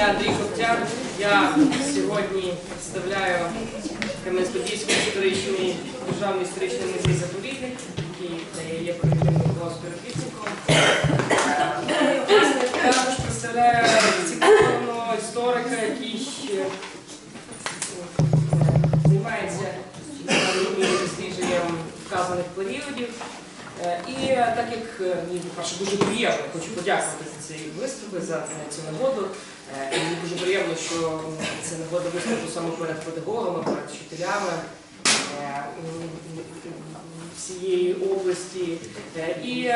мене Андрій Коптяр. Я сьогодні представляю Кам'янець-Подільський історичний державний історичний музей заповідник, який є провідним співробітником. Е, я також представляю цікавого історика, який е, займається дослідженням вказаних періодів. Е, І так як мені по-перше, дуже приємно, хочу подякувати за ці виступи, за цю нагоду. Е, І мені дуже приємно, що це нагода виступу саме перед педагогами, перед вчителями е, всієї області. Е, І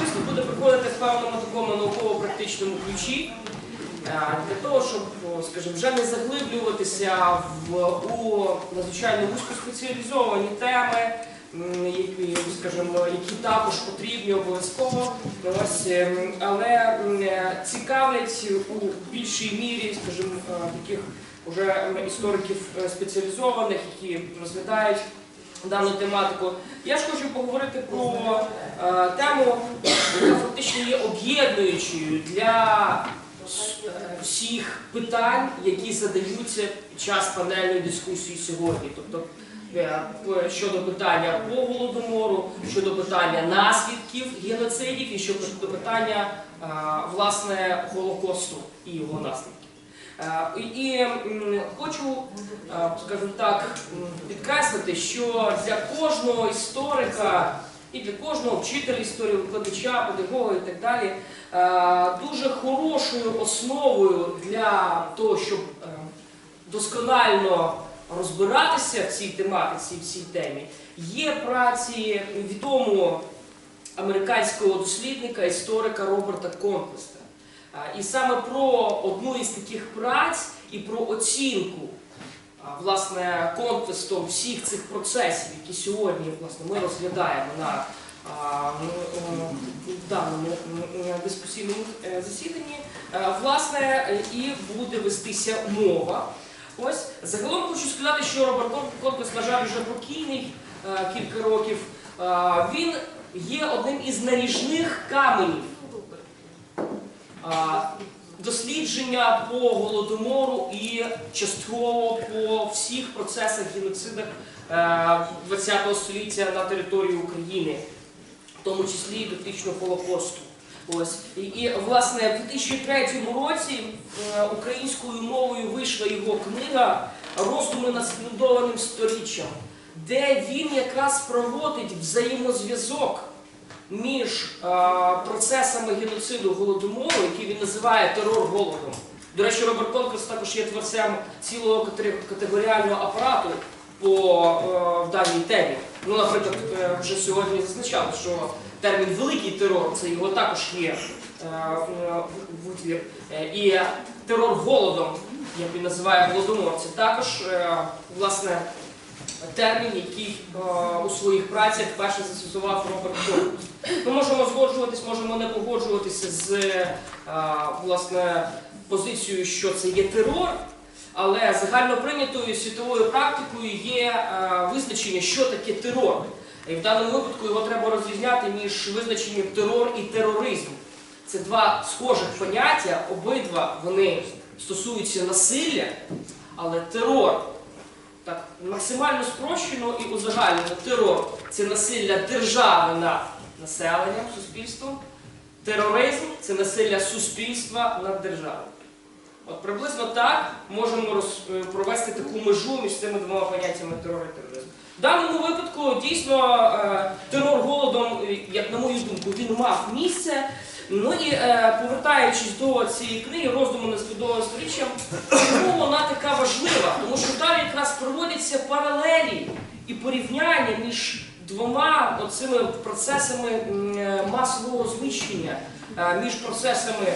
виступ буде проходити в певному такому науково-практичному ключі. Для того, щоб, скажімо, вже не заглиблюватися в у надзвичайно вузькоспеціалізовані теми, які, скажімо, які також потрібні обов'язково, ем, але цікавлять у більшій мірі, скажімо, е, таких уже істориків е, спеціалізованих, які розглядають дану тематику. Я ж хочу поговорити про е, тему, яка фактично є об'єднуючою для всіх питань, які задаються під час панельної дискусії сьогодні. Тобто щодо питання по голодомору, щодо питання наслідків геноцидів і щодо питання е, власне Голокосту і його наслідків. Е, І, хочу, е, скажімо так, підкреслити, що для кожного історика і для кожного вчителя історії, викладача, педагога і так далі, е, дуже хорошою основою для того, щоб е, досконально розбиратися в цій тематиці, в цій темі, є праці відомого американського дослідника, історика Роберта Конквеста. І саме про одну із таких праць і про оцінку власне конквестом всіх цих процесів, які сьогодні власне, ми розглядаємо на м, м, в даному дискусійному е, засіданні, е, власне, е, і буде вестися мова. Ось загалом хочу сказати, що Роберт Кон- Конквест, на жаль, вже покійний е, кілька років. Е, Він є одним із наріжних каменів дослідження по голодомору і частково по всіх процесах геноцидах е, ХХ століття на території України, в тому числі і дотично Холокосту. Ось і, і власне в 2003 році е, українською мовою вийшла його книга Роздуми над сплюндованим сторіччям, де він якраз проводить взаємозв'язок між е, процесами геноциду голодомору, який він називає терор голодом. До речі, Роберт Конкурс також є творцем цілого категоріального апарату по е, в даній темі. Ну, наприклад, е, вже сьогодні зазначали, що термін великий терор це його також є е, витвір. Е, І терор голодом, як він називає голодомор, це також власне термін, який у своїх працях перше застосував Роберт Конкурс. Ми можемо згоджуватись, можемо не погоджуватися з власне, позицією, що це є терор, але загальноприйнятою світовою практикою є е, визначення, що таке терор. І в даному випадку його треба розрізняти між визначенням терор і тероризм. Це два схожих поняття, обидва вони стосуються насилля, але терор так максимально спрощено і узагальнено терор це насилля держави над населенням, суспільством. Тероризм це насилля суспільства над державою. От приблизно так можемо е, провести таку межу між цими двома поняттями терор і тероризм. В даному випадку дійсно е, терор голодом, е, як на мою думку, він мав місце. Ну і повертаючись до цієї книги, роздуму над свідомим сторіччям, чому вона така важлива? Тому що далі якраз проводяться паралелі і порівняння між двома оцими процесами масового знищення, е, між процесами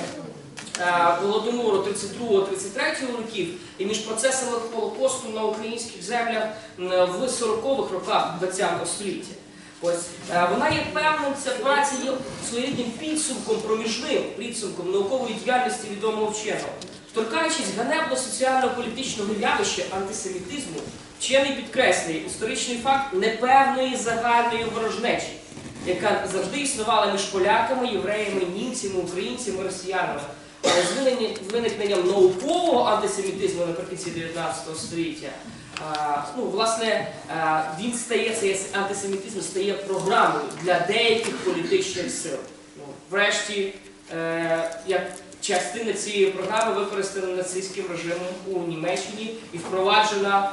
Голодомору 32-33 років і між процесами Холокосту на українських землях в 40-х роках ХХ століття. Ось е, вона є певним, ця праця є своєрідним підсумком, проміжним підсумком наукової діяльності відомого вченого. Торкаючись ганебно соціально-політичного явища антисемітизму, вчений підкреслює історичний факт непевної загальної ворожнечі, яка завжди існувала між поляками, євреями, німцями, українцями, росіянами. Е, з виникненням наукового антисемітизму наприкінці 19 століття, ну, власне, е, він стає, цей антисемітизм стає програмою для деяких політичних сил. Ну, врешті, е, як частина цієї програми використана нацистським режимом у Німеччині і впроваджена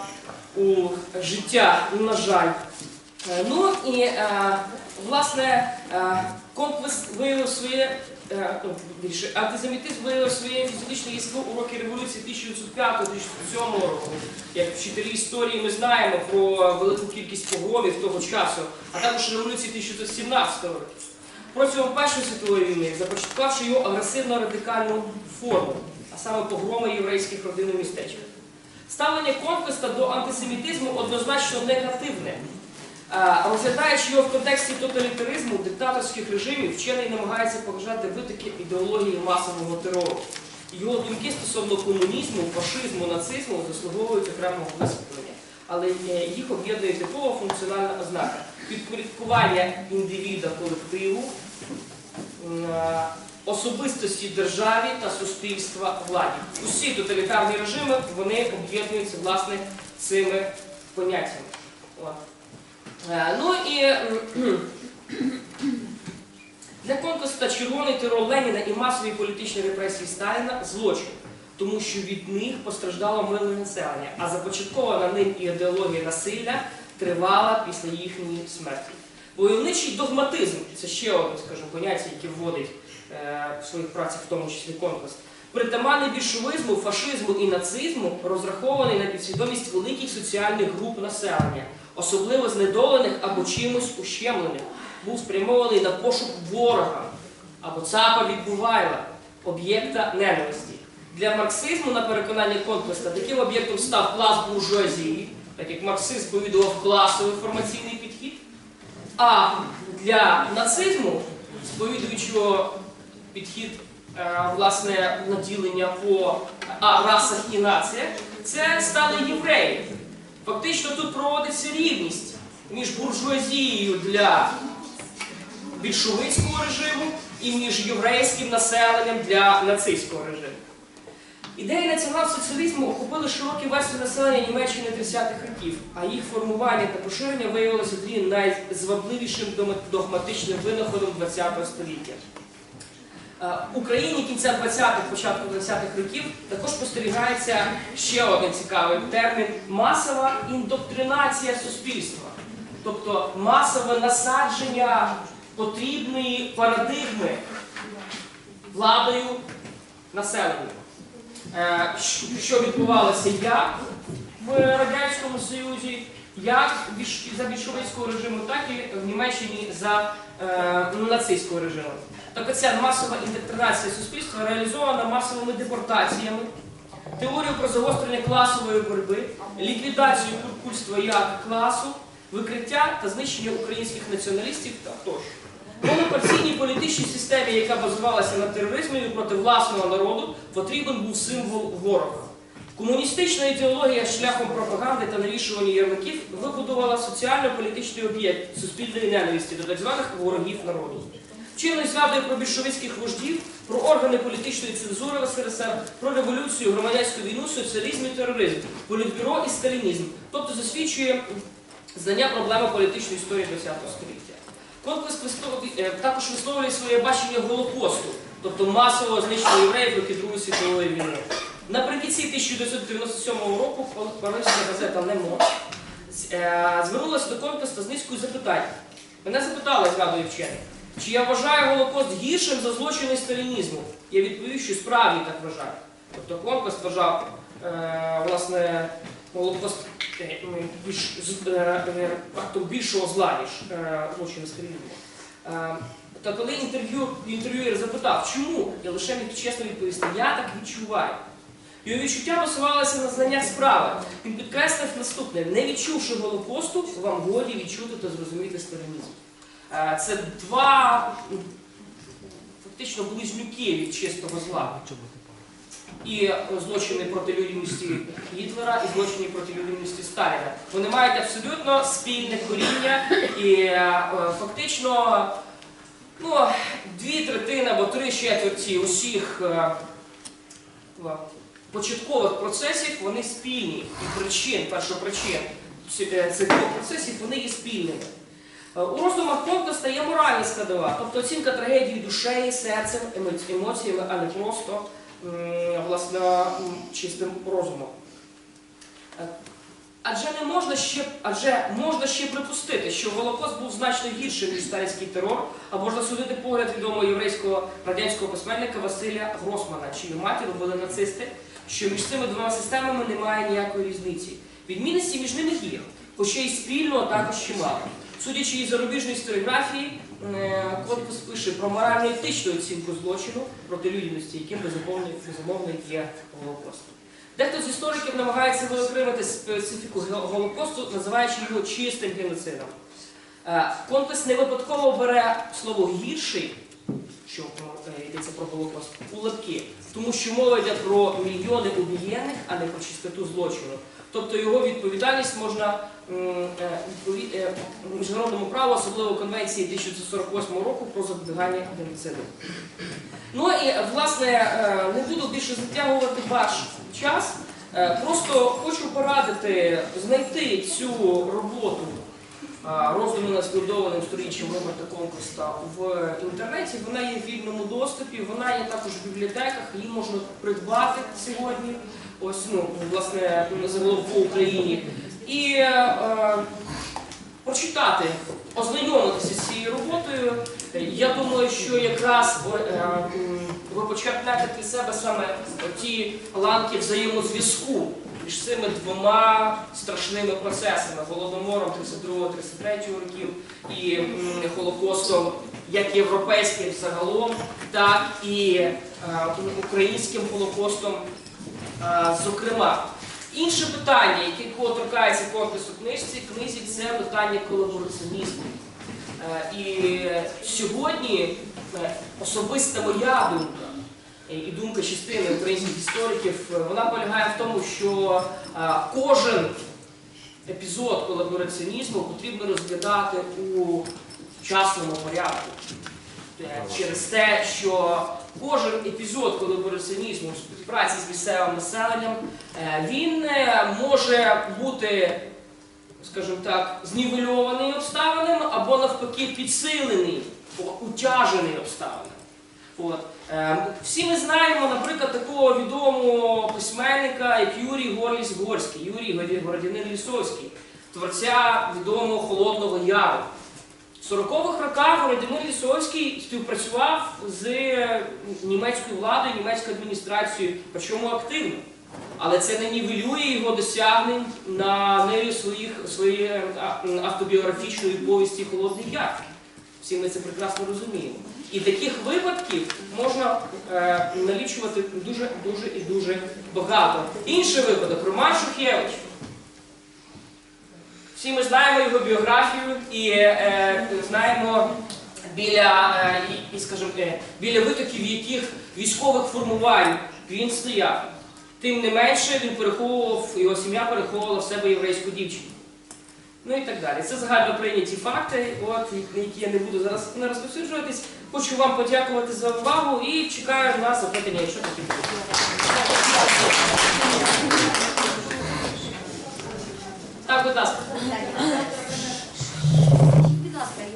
у життя, на жаль. Ну і власне комплекс виявив своє. Е, ну, Антисемітизм виявив своє фізичне єство у роки революції 1905-1907 року. Як вчителі історії ми знаємо про велику кількість погромів того часу, а також революції 1917 року. Протягом Першої світової війни, започаткувавши його агресивно-радикальну форму, а саме погроми єврейських родин у містечках. Ставлення конквеста до антисемітизму однозначно негативне. Е, Розглядаючи його в контексті тоталітаризму, диктаторських режимів, вчений намагається показати витоки ідеології масового терору. Його думки стосовно комунізму, фашизму, нацизму заслуговують окремого висвітлення, але е, їх об'єднує типова функціональна ознака підпорядкування індивіда колективу, е, особистості державі та суспільства владі. Усі тоталітарні режими вони об'єднуються власне цими поняттями. Е, Ну і для конкурста червоний терор Леніна і масові політичні репресії Сталіна злочин, тому що від них постраждало мирне населення, а започаткована ним ідеологія насилля тривала після їхньої смерті. Войовничий догматизм це ще одне, скажімо, поняття, яке вводить е, в своїх працях, в тому числі конкурс. Притаманний більшовизму, фашизму і нацизму розрахований на підсвідомість великих соціальних груп населення, особливо знедолених або чимось ущемлених, був спрямований на пошук ворога або цапа від Бувайла, об'єкта ненависті. Для марксизму, на переконання конкурста, таким об'єктом став клас буржуазії, так як марксизм сповідував класовий формаційний підхід. А для нацизму, сповідуючого підхід е, власне наділення по расах і націях, це стали євреї. Фактично тут проводиться рівність між буржуазією для більшовицького режиму і між єврейським населенням для нацистського режиму. Ідеї націонал-соціалізму охопили широкі верстви населення Німеччини 30-х років, а їх формування та поширення виявилося тоді найзвабливішим догматичним винаходом ХХ століття. Е, В Україні кінця 20-х, початку 20-х років також спостерігається ще один цікавий термін масова індоктринація суспільства, тобто масове насадження потрібної парадигми владою населенню. Е, що- Що відбувалося як в Радянському Союзі, як за більшовицького режиму, так і в Німеччині за е, нацистського режиму. Тобто ця масова індоктринація суспільства реалізована масовими депортаціями, теорію про загострення класової боротьби, ліквідацію куркульства як класу, викриття та знищення українських націоналістів та тощо. Монопартійній політичній системі, яка базувалася на тероризмі проти власного народу, потрібен був символ ворога. Комуністична ідеологія шляхом пропаганди та навішування ярликів вибудувала соціально-політичний об'єкт суспільної ненависті до так званих ворогів народу. Вчений згадує про більшовицьких вождів, про органи політичної цензури в СРСР, про революцію, громадянську війну, соціалізм і тероризм, політбюро і сталінізм, тобто засвідчує знання проблеми політичної історії ХХ століття. Конкурс е, також висловлює своє бачення Голокосту, тобто масового знищення євреїв в роки Другої світової війни. Наприкінці 1997 року парижська газета Немо е, звернулася до конкурсу з низкою запитань. Мене запитали, згадує вчений, чи я вважаю Голокост гіршим за злочини сталінізму. Я відповів, що справді так вважаю. Тобто конкурс вважав е, власне Голокост е, більш, е, е, актом більшого зла, ніж е, злочини сталінізму. Е, Та коли інтерв'ю, інтерв'юєр запитав, чому, я лише міг чесно відповісти, я так відчуваю. Його відчуття базувалося на знаннях справи. Він підкреслив наступне: не відчувши Голокосту, вам годі відчути та зрозуміти сталінізм. Е, Це два фактично близнюки від чистого зла. І злочини проти людяності Гітлера, і злочини проти людяності Сталіна. Вони мають абсолютно спільне коріння і е, фактично ну, дві третини або три четверті усіх е, початкових процесів вони спільні і причин, першопричин цих двох процесів вони є спільними. Е, У роздумах Конкуста є моральна складова, тобто оцінка трагедії душею, серцем, емо- емоціями, а не просто власне чистим розумом. Е, Адже не можна ще, адже можна ще припустити, що Голокост був значно гіршим, ніж сталінський терор, а можна судити погляд відомого єврейського радянського письменника Василя Гросмана, чию матір робили нацисти, що між цими двома системами немає ніякої різниці. Відмінності між ними є, хоча й спільного також чимало. Судячи із зарубіжної історіографії, Котпус Конкус пише про морально-етичну оцінку злочину проти людяності, яким безумовно, є Голокост. Дехто з істориків намагається виокремити специфіку Голокосту, називаючи його чистим геноцидом. Е, Конкурс не випадково бере слово гірший, що е, йдеться про Голокост, у лапки, тому що мова йде про мільйони убієнних, а не про чистоту злочину. Тобто його відповідальність можна е, е, міжнародному праву, особливо Конвенції 1948 року про запобігання геноциду. Ну і власне е, не буду більше затягувати ваш час. Просто хочу порадити знайти цю роботу роздуму над сплюдованим сторіччям Роберта Конкурста в інтернеті. Вона є в вільному доступі, вона є також в бібліотеках, її можна придбати сьогодні. Ось ну власне загалом по Україні. І е, прочитати, ознайомитися з цією роботою. Я думаю, що якраз е, ви почерпнете для себе саме ті ланки взаємозв'язку між цими двома страшними процесами голодомором 32-33 років і Холокостом, як європейським загалом, так і е, українським Холокостом, е, зокрема. Інше питання, яке торкається корпусу книжці, книзі, це питання колабораціонізму. Е, І сьогодні е, особиста моя думка і думка частини українських істориків, е, вона полягає в тому, що е, кожен епізод колабораціонізму потрібно розглядати у вчасному порядку. Е, Через те, що кожен епізод колабораціонізму в співпраці з місцевим населенням, е, він е, може бути, скажімо так, знівельований обставинами або навпаки підсилений, утяжений обставинами. От. Е, Всі ми знаємо, наприклад, такого відомого письменника, як Юрій Горліс Горський, Юрій Городянин Лісовський, творця відомого Холодного Яру. В 40-х роках Володимир Лісовський співпрацював з німецькою владою, німецькою адміністрацією, причому активно. Але це не нівелює його досягнень на ниві своїх, своєї автобіографічної повісті Холодний Яр. Всі ми це прекрасно розуміємо. І таких випадків можна е, налічувати дуже, дуже і дуже багато. Інший випадок Роман Шухевич. Всі ми знаємо його біографію і е, знаємо біля, е, і, скажімо, е, біля витоків яких військових формувань він стояв. Тим не менше він переховував, його сім'я переховувала в себе єврейську дівчину. Ну і так далі. Це загально прийняті факти, от, на які я не буду зараз не розповсюджуватись. Хочу вам подякувати за увагу і чекаю на запитання, якщо такі будуть. Так, будь ласка.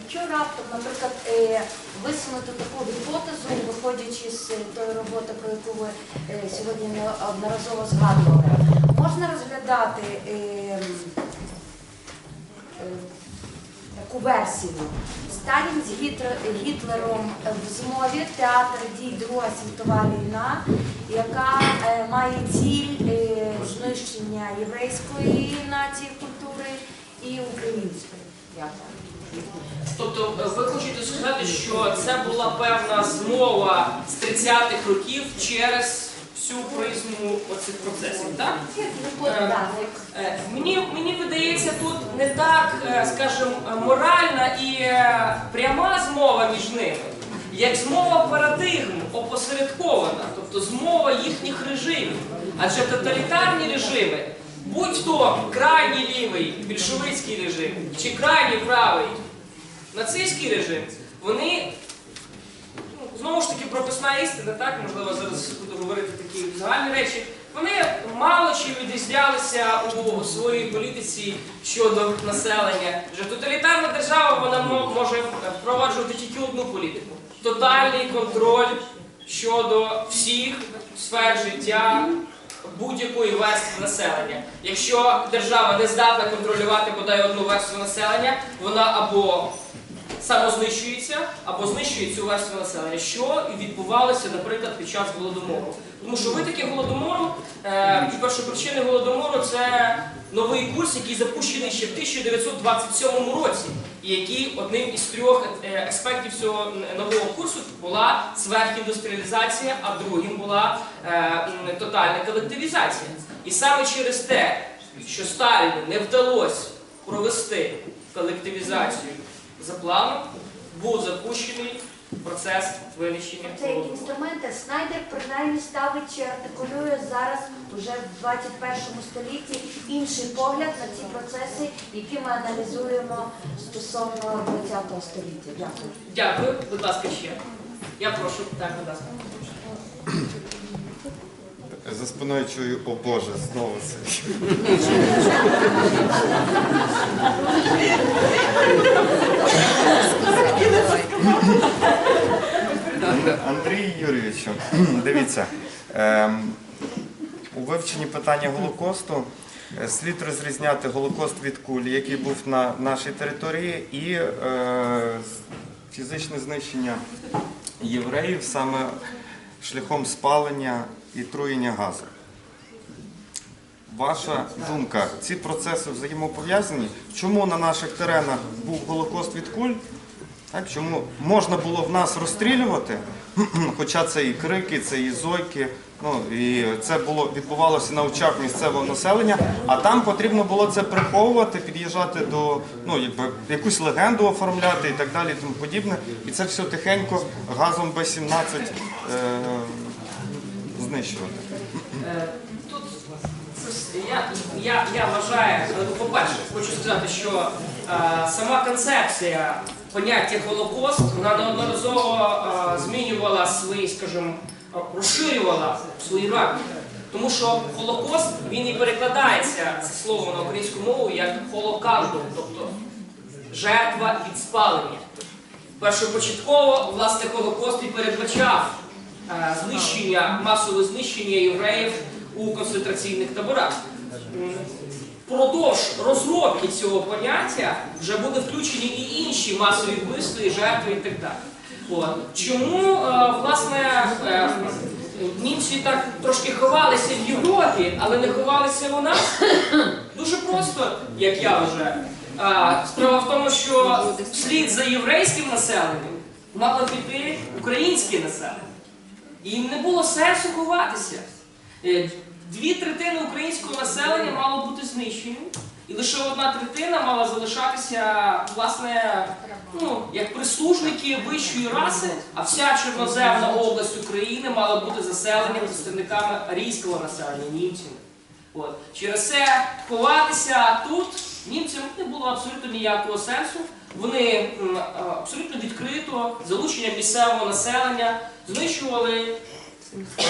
Якщо раптом, наприклад, е, висунути таку гіпотезу, виходячи з е, тої роботи, про яку ви е, сьогодні неодноразово згадували, можна розглядати таку версію. Сталін з Гітлером в змові театр дій Друга світова війна, яка е, має ціль е, знищення єврейської нації культури і української. Дякую. Тобто е, ви хочете сказати, що це була певна змова з 30-х років через всю призму оцих процесів, так? Е, Мені, мені видається, тут не так, е, скажімо, е, моральна і е, пряма змова між ними, як змова парадигм опосередкована, тобто змова їхніх режимів. Адже тоталітарні режими, будь-то крайній лівий більшовицький режим чи крайній правий нацистський режим, вони знову ж таки прописна істина, так можливо зараз буду говорити такі загальні речі, вони мало чим відрізнялися у своїй політиці щодо населення. Вже тоталітарна держава вона може впроваджувати тільки одну політику тотальний контроль щодо всіх сфер життя будь-якої верстви населення. Якщо держава не здатна контролювати бодай одну верству населення, вона або самознищується, або знищує цю верству населення, що і відбувалося, наприклад, під час голодомору. Тому що витоки голодомору е, і першопричини голодомору це новий курс, який запущений ще в 1927 році, і який одним із трьох е, аспектів цього нового курсу була сверхіндустріалізація, а другим була е, тотальна колективізація. І саме через те, що Сталіну не вдалося провести колективізацію за планом, був запущений процес винищення Це як інструменти Снайдер принаймні ставить чи артикулює зараз уже в 21 столітті інший погляд на ці процеси, які ми аналізуємо стосовно 20 століття. Дякую. Дякую, будь ласка, ще. Я прошу, так, будь ласка. За спиною чую, о Боже, знову це. Андрій Юрійовичу, дивіться, ем, у вивченні питання Голокосту е, слід розрізняти Голокост від кулі, який був на нашій території, і е, фізичне знищення євреїв саме шляхом спалення і труєння газу. Ваша думка, ці процеси взаємопов'язані? Чому на наших теренах був Голокост від куль? Чому можна було в нас розстрілювати, хоча це і крики, це і зойки, ну і це відбувалося на очах місцевого населення, а там потрібно було це приховувати, під'їжджати до ну якусь легенду оформляти і так далі, і тому подібне. І це все тихенько газом Б-17 е, знищувати. Е, Тут я, я, я вважаю, ну, по-перше, хочу сказати, що е, сама концепція поняття Голокост, вона неодноразово е, змінювала свої, скажімо, е, розширювала свої рамки. Тому що Голокост, він і перекладається, це слово на українську мову, як холоказдом, тобто жертва від спалення. Першопочатково, власне, Холокост і передбачав е, знищення, масове знищення євреїв у концентраційних таборах. М, Впродовж розробки цього поняття вже були включені і інші масові вбивства, і жертви і так далі. От. Чому, е, власне, е, німці так трошки ховалися в Європі, але не ховалися у нас? Дуже просто, як я. А, Справа в тому, що вслід за єврейським населенням мало піти українське населення. І їм не було сенсу ховатися. Е, Дві третини українського населення мало бути знищеним, і лише одна третина мала залишатися, власне, ну, як прислужники вищої раси, а вся чорноземна область України мала бути заселена представниками арійського населення, німцями. От. Через це ховатися тут німцям не було абсолютно ніякого сенсу. Вони абсолютно відкрито, з залученням місцевого населення, знищували, е,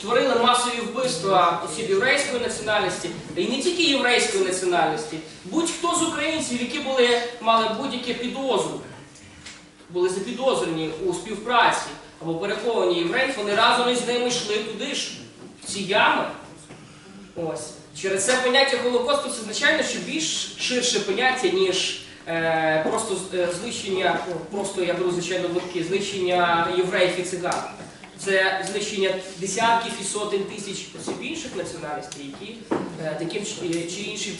творили масові вбивства осіб єврейської національності, і не тільки єврейської національності, будь-хто з українців, які були, мали будь-яке підозру, були запідозрені у співпраці або переховані євреїв, вони разом із ними йшли туди ж, в ці ями. Ось. Через це поняття Голокосту це звичайно що більш ширше поняття, ніж е, просто е, знищення, просто я беру звичайно легкі, знищення євреїв і циган. Це знищення десятків і сотень тисяч осіб інших національностей, які е, таким чи, іншим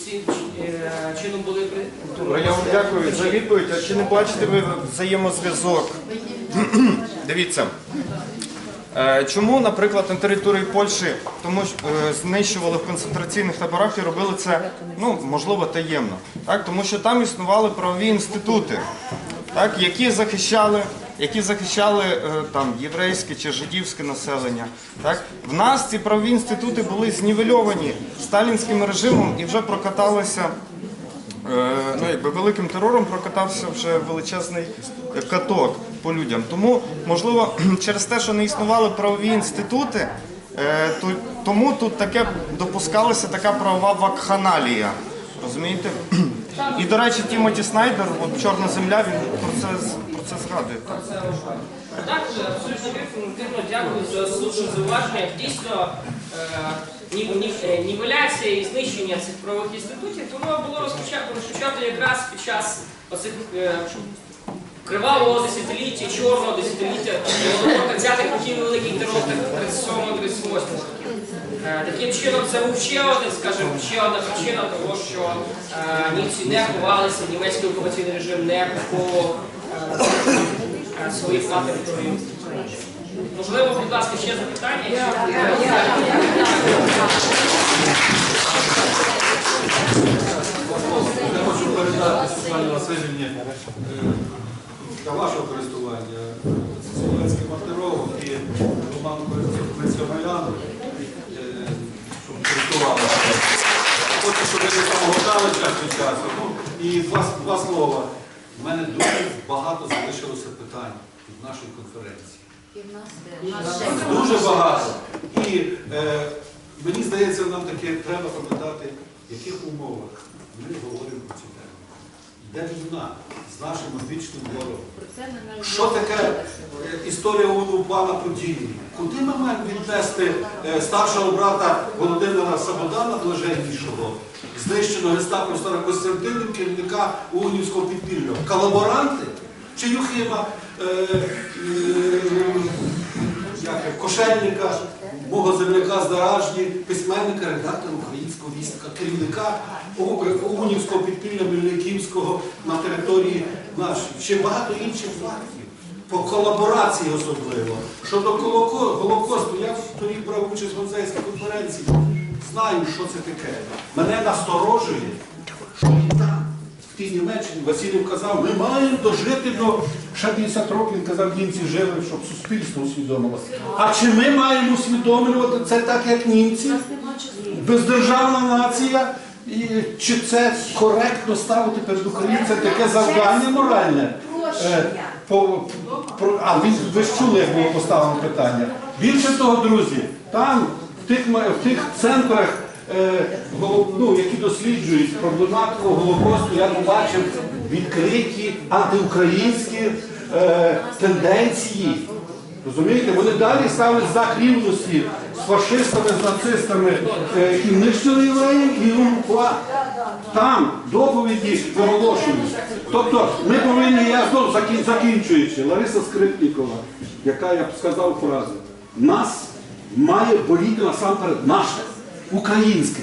е, чином були при. Я вам дякую за відповідь. А чи не бачите ви взаємозв'язок? Дивіться. Е, Чому, наприклад, на території Польщі тому е, знищували в концентраційних таборах і робили це, ну можливо, таємно, так тому що там існували правові інститути, так які захищали, які захищали е, там єврейське чи жидівське населення. Так в нас ці правові інститути були знівельовані сталінським режимом і вже прокаталися. Ну, якби великим терором прокатався вже величезний каток по людям. Тому, можливо, через те, що не існували правові інститути, Е, тому тут таке допускалася така правова вакханалія. Розумієте? І, до речі, Тімоті Снайдер, от Чорна земля, він про це, про це згадує. Так. Так, абсолютно вірно, Дивно, дякую за слушне зауваження. Дійсно, е, ні- ні- е, нівеляція і знищення цих правових інститутів, воно було розпочато якраз під час оцих е, кривавого десятиліття, чорного десятиліття, 30-х років великих терорів 37-38 років. Е, Таким чином, це був ще один, скажімо, ще одна причина того, що е, німці не ховалися, німецький окупаційний режим не приховував е, своїх на. Можливо, будь ласка, ще запитання? Я хочу передати Світлані Васильівні для вашого користування Словенський Мартиров і Роман Користомаяну, щоб користувалися. Хочу, щоб ви не час від часу. Ну, і два, два слова. У мене дуже багато залишилося питань від нашої конференції. Дуже багато. І е, мені здається, нам таке треба пам'ятати, в яких умовах ми говоримо про цю тему. Йде війна з нашим одвічним ворогом. Що таке е, історія у плана події? Куди ми маємо віднести е, старшого брата Володимира Сабодана, блаженнішого, знищеного гестапо Старокостянтинів, керівника Угнівського підпілля? Колаборанти? Чи Юхима е, е, Кошельника, мого земляка з Даражні, письменника, редактора вістка, керівника Угнівського підпілля Мельниківського на території нашої. Ще багато інших фактів. По колаборації особливо. Щодо Голокосту, я торік брав участь в Гонзейській конференції. Знаю, що це таке. Мене насторожує, що і там, в тій Німеччині, Василів казав, ми маємо дожити до ще 50 років, казав, німці жили, щоб суспільство усвідомило. А чи ми маємо усвідомлювати це так, як німці? Бездержавна нація? І чи це коректно ставити перед Українцем таке завдання моральне? Е, а ви, ви ж чули, як було поставлено питання. Більше того, друзі, там, в тих, в тих центрах, е, ну, які досліджують проблематику Голокосту, я побачив відкриті антиукраїнські е, тенденції. Розумієте, вони далі ставлять знак рівності з фашистами, з нацистами, е, які нищили євреїв і УНРВА. Там доповіді виголошують. Тобто ми повинні, я знову закінчуючи, Лариса Скрипнікова, яка я б сказав фразу, нас має боліти насамперед наше, українське.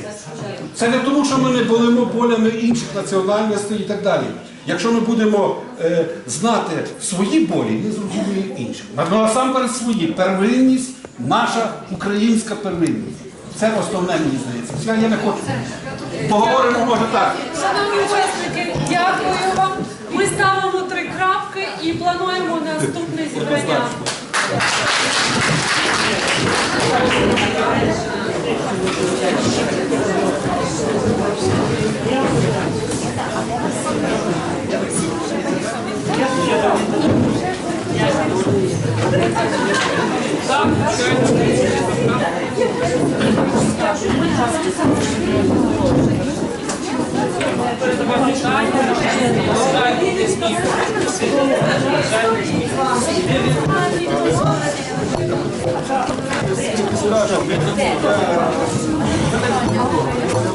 Це не тому, що ми не болимо болями інших національностей і так далі. Якщо ми будемо е, знати свої болі, ми зрозуміємо інших. Ну, насамперед свої. Первинність, наша українська первинність. Це основне, мені здається. Я, я не хочу. Поговоримо, може так. Шановні учасники, дякую вам. Ми ставимо три крапки і плануємо наступне зібрання.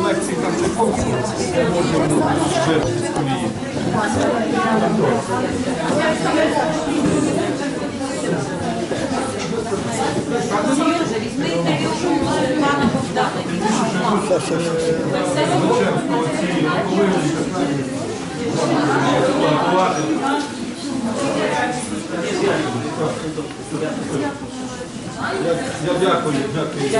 Лекції там не повністю, можемо ще з колії. Я дякую, дякую.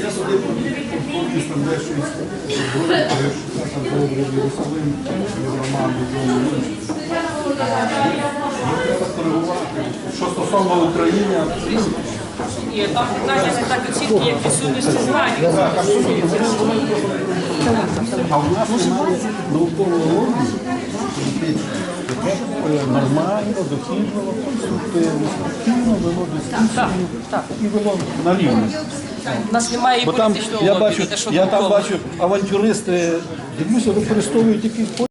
Я сюди повіз там дещо із Григорія, там добре Єрусалим, Роман, Треба коригувати. Що стосовно України, Ні, там питання не так оцінки, як відсутності знань. а в нас немає наукового органу, нормально, дохідно, конструктивно, спільно вело дискусію і вело на рівні. У нас немає і Бо там політичного я лобі, бачу, те, що я там бачу авантюристи, дивлюся, використовують якісь